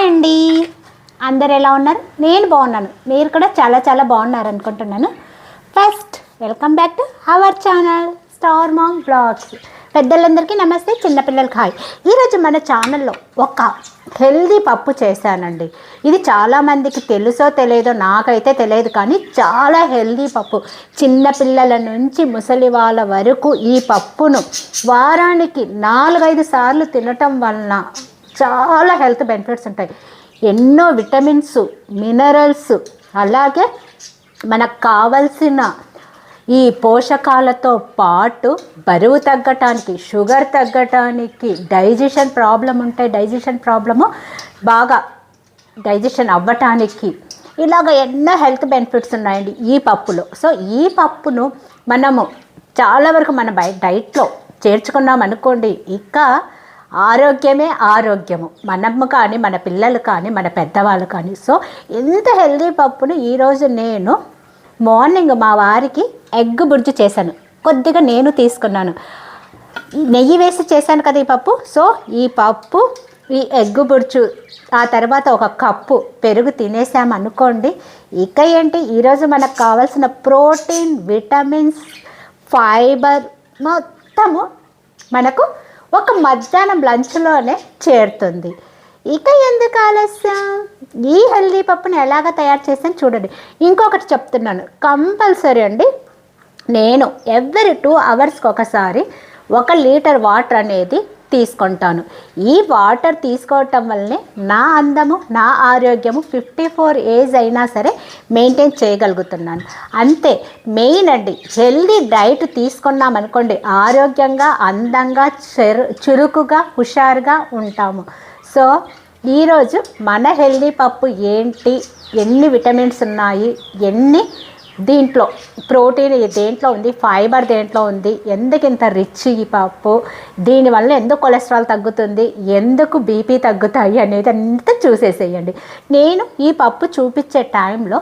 Hi అండి. అందరు ఎలా ఉన్నారు? నేను బాగున్నాను. మీరు కూడా చాలా చాలా బాగున్నారు అనుకుంటున్నాను. First welcome back to our channel star mom blogs పెద్దలందరికీ నమస్తే చిన్నపిల్లలకి హాయ్. ఈరోజు మన ఛానల్లో ఒక హెల్దీ పప్పు చేశానండి. ఇది చాలామందికి తెలుసో తెలియదో నాకైతే తెలియదు కానీ చాలా హెల్దీ పప్పు. చిన్నపిల్లల నుంచి ముసలి వాళ్ళ వరకు ఈ పప్పును వారానికి నాలుగైదు సార్లు తినటం వలన చాలా హెల్త్ బెనిఫిట్స్ ఉంటాయి. ఎన్నో విటమిన్స్ మినరల్స్ అలాగే మనకు కావలసిన ఈ పోషకాలతో పాటు బరువు తగ్గటానికి షుగర్ తగ్గటానికి డైజెషన్ ప్రాబ్లం ఉంటే డైజెషన్ ప్రాబ్లము బాగా డైజెషన్ అవ్వటానికి ఇలాగ ఎన్నో హెల్త్ బెనిఫిట్స్ ఉన్నాయండి ఈ పప్పులో. సో ఈ పప్పును మనము చాలా వరకు మన బై డైట్లో చేర్చుకున్నాం అనుకోండి ఇంకా ఆరోగ్యమే ఆరోగ్యము. మనము కానీ మన పిల్లలు కానీ మన పెద్దవాళ్ళు కానీ. సో ఎంత హెల్దీ పప్పును ఈరోజు నేను మార్నింగ్ మా వారికి ఎగ్ బుర్జు చేశాను. కొద్దిగా నేను తీసుకున్నాను. నెయ్యి వేసి చేశాను కదా ఈ పప్పు. సో ఈ పప్పు ఈ ఎగ్ బుర్చు ఆ తర్వాత ఒక కప్పు పెరుగు తినేసాం అనుకోండి. ఇక ఏంటి? ఈరోజు మనకు కావాల్సిన ప్రోటీన్ విటమిన్స్ ఫైబర్ మొత్తము మనకు ఒక మధ్యాహ్నం లంచ్లోనే చేరుతుంది. ఇక ఎందుకు ఆలస్యం? ఈ హెల్దీ పప్పుని ఎలాగ తయారు చేసాను చూడండి. ఇంకొకటి చెప్తున్నాను. కంపల్సరీ అండి నేను ఎవ్రీ టూ అవర్స్కి ఒకసారి ఒక లీటర్ వాటర్ అనేది తీసుకుంటాను. ఈ వాటర్ తీసుకోవటం వల్లనే నా అందము నా ఆరోగ్యము ఫిఫ్టీ ఫోర్ ఏజ్ అయినా సరే మెయింటైన్ చేయగలుగుతున్నాను. అంతే మెయిన్ అండి హెల్దీ డైట్ తీసుకున్నాం అనుకోండి ఆరోగ్యంగా అందంగా చెరు చురుకుగా హుషారుగా ఉంటాము. సో ఈరోజు మన హెల్దీ పప్పు ఏంటి ఎన్ని విటమిన్స్ ఉన్నాయి ఎన్ని దీంట్లో ప్రోటీన్ దేంట్లో ఉంది? ఫైబర్ దేంట్లో ఉంది? ఎందుకు ఇంత రిచ్ ఈ పప్పు? దీనివల్ల ఎందుకు కొలెస్ట్రాల్ తగ్గుతుంది? ఎందుకు బీపీ తగ్గుతాయి అనేది అంతా చూసేసేయండి. నేను ఈ పప్పు చూపించే టైంలో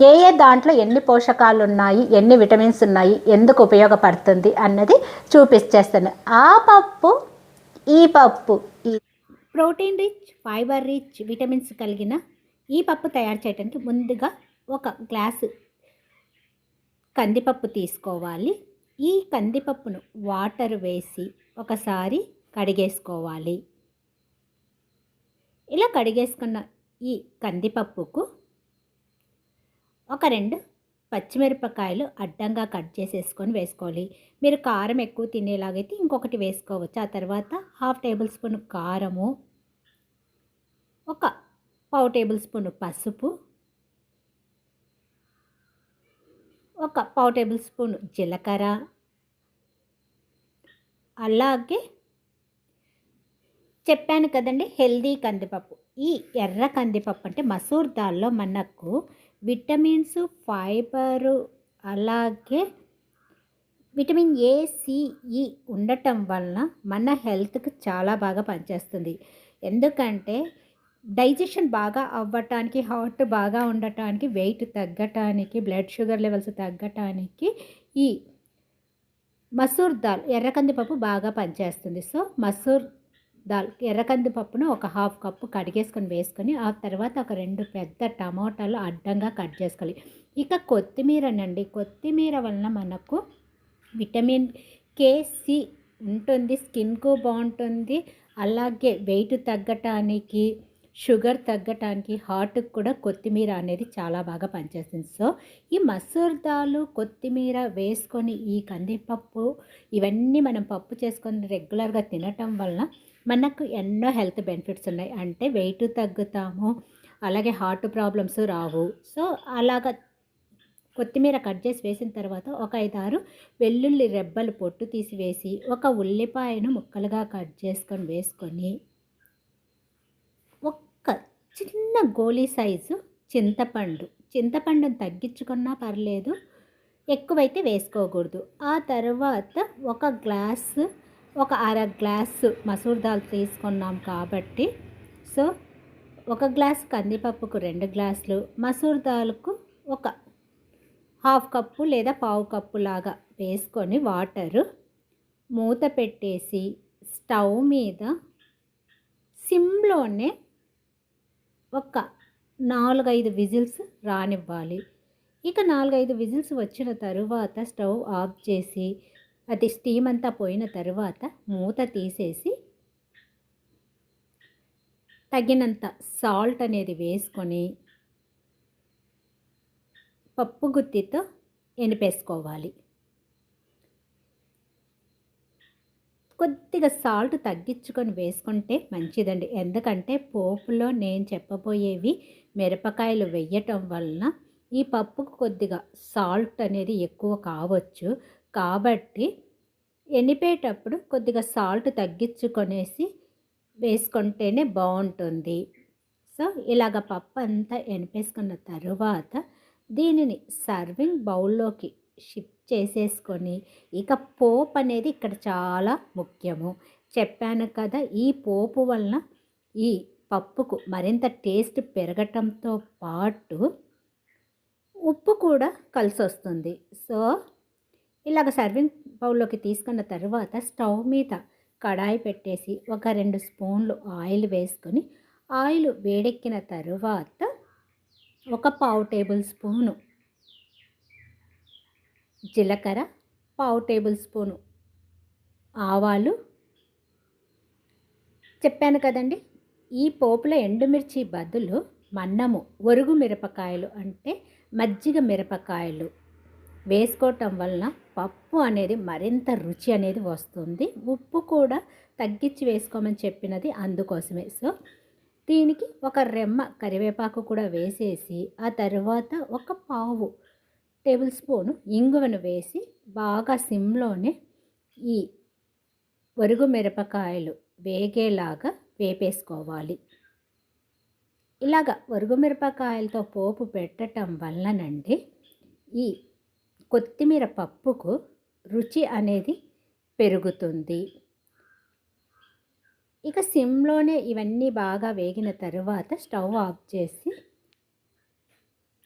ఏ ఏ దాంట్లో ఎన్ని పోషకాలు ఉన్నాయి? ఎన్ని విటమిన్స్ ఉన్నాయి? ఎందుకు ఉపయోగపడుతుంది? అన్నది చూపించేస్తాను. ఆ పప్పు ఈ పప్పు ఈ protein rich fibre rich vitamins కలిగిన ఈ పప్పు తయారు చేయడానికి ముందుగా ఒక గ్లాసు కందిపప్పు తీసుకోవాలి. ఈ కందిపప్పును వాటర్ వేసి ఒకసారి కడిగేసుకోవాలి. ఇలా కడిగేసుకున్న ఈ కందిపప్పుకు ఒక రెండు పచ్చిమిరపకాయలు అడ్డంగా కట్ చేసేసుకొని వేసుకోవాలి. మీరు కారం ఎక్కువ తినేలాగైతే ఇంకొకటి వేసుకోవచ్చు. ఆ తర్వాత హాఫ్ టేబుల్ స్పూన్ కారము ఒక పావు టేబుల్ స్పూన్ పసుపు ఒక పావు టేబుల్ స్పూన్ జీలకర్ర అలాగే చెప్పాను కదండి హెల్దీ కందిపప్పు. ఈ ఎర్ర కందిపప్పు అంటే మసూర్ దాల్లో మనకు విటమిన్స్ ఫైబరు అలాగే విటమిన్ ఏ సిఈ ఉండటం వలన మన హెల్త్కి చాలా బాగా పనిచేస్తుంది. ఎందుకంటే డైజెషన్ బాగా అవ్వటానికి హార్ట్ బాగా ఉండటానికి వెయిట్ తగ్గటానికి బ్లడ్ షుగర్ లెవెల్స్ తగ్గటానికి ఈ మసూర్ దాల్ ఎర్రకందిపప్పు బాగా పనిచేస్తుంది. సో మసూర్ దాల్ ఎర్రకంది పప్పును ఒక హాఫ్ కప్పు కడిగేసుకొని వేసుకొని ఆ తర్వాత ఒక రెండు పెద్ద టమాటాలు అడ్డంగా కట్ చేసుకోవాలి. ఇక కొత్తిమీరనండి. కొత్తిమీర వలన మనకు విటమిన్ కేసి ఉంటుంది. స్కిన్కు బాగుంటుంది. అలాగే వెయిట్ తగ్గటానికి షుగర్ తగ్గటానికి హార్ట్కి కూడా కొత్తిమీర అనేది చాలా బాగా పనిచేస్తుంది. సో ఈ మసూర్ దాలు కొత్తిమీర వేసుకొని ఈ కందిపప్పు ఇవన్నీ మనం పప్పు చేసుకొని రెగ్యులర్గా తినటం వలన మనకు ఎన్నో హెల్త్ బెనిఫిట్స్ ఉన్నాయి. అంటే వెయిట్ తగ్గుతాము అలాగే హార్ట్ ప్రాబ్లమ్స్ రావు. సో అలాగ కొత్తిమీర కట్ చేసి వేసిన తర్వాత ఒక ఐదారు వెల్లుల్లి రెబ్బలు పొట్టు తీసివేసి ఒక ఉల్లిపాయను ముక్కలుగా కట్ చేసుకొని వేసుకొని చిన్న గోళీ సైజు చింతపండు. చింతపండును తగ్గించుకున్నా పర్లేదు ఎక్కువైతే వేసుకోకూడదు. ఆ తర్వాత ఒక గ్లాసు ఒక అర గ్లాసు మసూర్ దాల్ తీసుకున్నాం కాబట్టి సో ఒక గ్లాస్ కందిపప్పుకు రెండు గ్లాసులు మసూర్ దాల్కు ఒక హాఫ్ కప్పు లేదా పావు కప్పు లాగా వేసుకొని వాటరు మూత పెట్టేసి స్టవ్ మీద సిమ్లోనే ఒక నాలుగైదు విజిల్స్ రానివ్వాలి. ఇక నాలుగైదు విజిల్స్ వచ్చిన తరువాత స్టవ్ ఆఫ్ చేసి అది స్టీమ్ అంతా పోయిన తరువాత మూత తీసేసి తగినంత సాల్ట్ అనేది వేసుకొని పప్పు గుత్తితో ఎనిపేసుకోవాలి. కొద్దిగా సాల్ట్ తగ్గించుకొని వేసుకుంటే మంచిదండి. ఎందుకంటే పోపులో నేను చెప్పబోయేవి మిరపకాయలు వేయటం వలన ఈ పప్పుకు కొద్దిగా సాల్ట్ అనేది ఎక్కువ కావచ్చు. కాబట్టి ఎనిపేటప్పుడు కొద్దిగా సాల్ట్ తగ్గించుకొనేసి వేసుకుంటేనే బాగుంటుంది. సో ఇలాగ పప్పు అంతా ఎనిపేసుకున్న తరువాత దీనిని సర్వింగ్ బౌల్లోకి షిఫ్ట్ చేసేసుకొని. ఇక పోపు అనేది ఇక్కడ చాలా ముఖ్యము. చెప్పాను కదా ఈ పోపు వలన ఈ పప్పుకు మరింత టేస్ట్ పెరగటంతో పాటు ఉప్పు కూడా కలిసి వస్తుంది సో ఇలాగ సర్వింగ్ బౌల్లోకి తీసుకున్న తర్వాత స్టవ్ మీద కడాయి పెట్టేసి ఒక రెండు స్పూన్లు ఆయిల్ వేసుకొని ఆయిల్ వేడెక్కిన తరువాత ఒక పావు టేబుల్ స్పూను జీలకర్ర పావు టేబుల్ స్పూను ఆవాలు. చెప్పాను కదండి ఈ పోపులో ఎండుమిర్చి బదులు మన్నము ఒరుగు మిరపకాయలు అంటే మజ్జిగ మిరపకాయలు వేసుకోవటం వలన పప్పు అనేది మరింత రుచి అనేది వస్తుంది. ఉప్పు కూడా తగ్గించి వేసుకోమని చెప్పినది అందుకోసమే. సో దీనికి ఒక రెమ్మ కరివేపాకు కూడా వేసేసి ఆ తర్వాత ఒక పావు టేబుల్ స్పూను ఇంగువను వేసి బాగా సిమ్లోనే ఈ వరుగు మిరపకాయలు వేగేలాగా వేపేసుకోవాలి. ఇలాగ వరుగు మిరపకాయలతో పోపు పెట్టడం వల్లనండి ఈ కొత్తిమీర పప్పుకు రుచి అనేది పెరుగుతుంది. ఇక సిమ్లోనే ఇవన్నీ బాగా వేగిన తరువాత స్టవ్ ఆఫ్ చేసి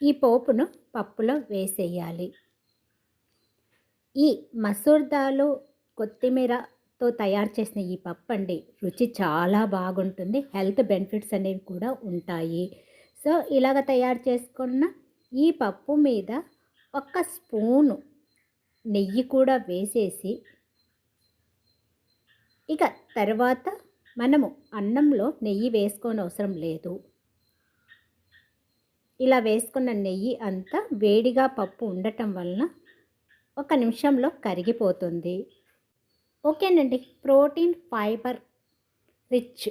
ఈ పోపును పప్పులో వేసేయాలి. ఈ మసూర్ దాలు కొత్తిమీరతో తయారు చేసిన ఈ పప్పు అండి రుచి చాలా బాగుంటుంది. హెల్త్ బెనిఫిట్స్ అనేవి కూడా ఉంటాయి. సో ఇలాగ తయారు చేసుకున్న ఈ పప్పు మీద ఒక స్పూను నెయ్యి కూడా వేసేసి ఇక తర్వాత మనము అన్నంలో నెయ్యి వేసుకోని అవసరం లేదు. ఇలా వేసుకున్న నెయ్యి అంతా వేడిగా పప్పు ఉండటం వలన ఒక నిమిషంలో కరిగిపోతుంది. ఓకేనండి. ప్రోటీన్ ఫైబర్ రిచ్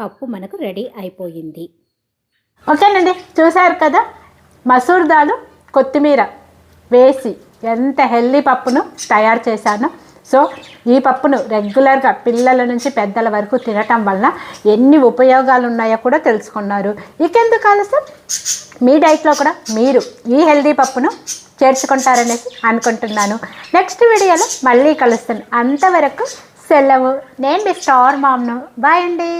పప్పు మనకు రెడీ అయిపోయింది. ఓకేనండి. చూశారు కదా? మసూర్ దాలు కొత్తిమీర వేసి ఎంత హెల్దీ పప్పును తయారు చేశానో సో ఈ పప్పును రెగ్యులర్గా పిల్లల నుంచి పెద్దల వరకు తినటం వలన ఎన్ని ఉపయోగాలు ఉన్నాయో కూడా తెలుసుకున్నారు. ఇకెందుకు ఆలస్యం? మీ డైట్లో కూడా మీరు ఈ హెల్దీ పప్పును చేర్చుకుంటారనేసి అనుకుంటున్నాను. నెక్స్ట్ వీడియోలో మళ్ళీ కలుస్తాను. అంతవరకు సెలవు. నేను మీ స్టార్ మామ్ను. బాయ్ అండి.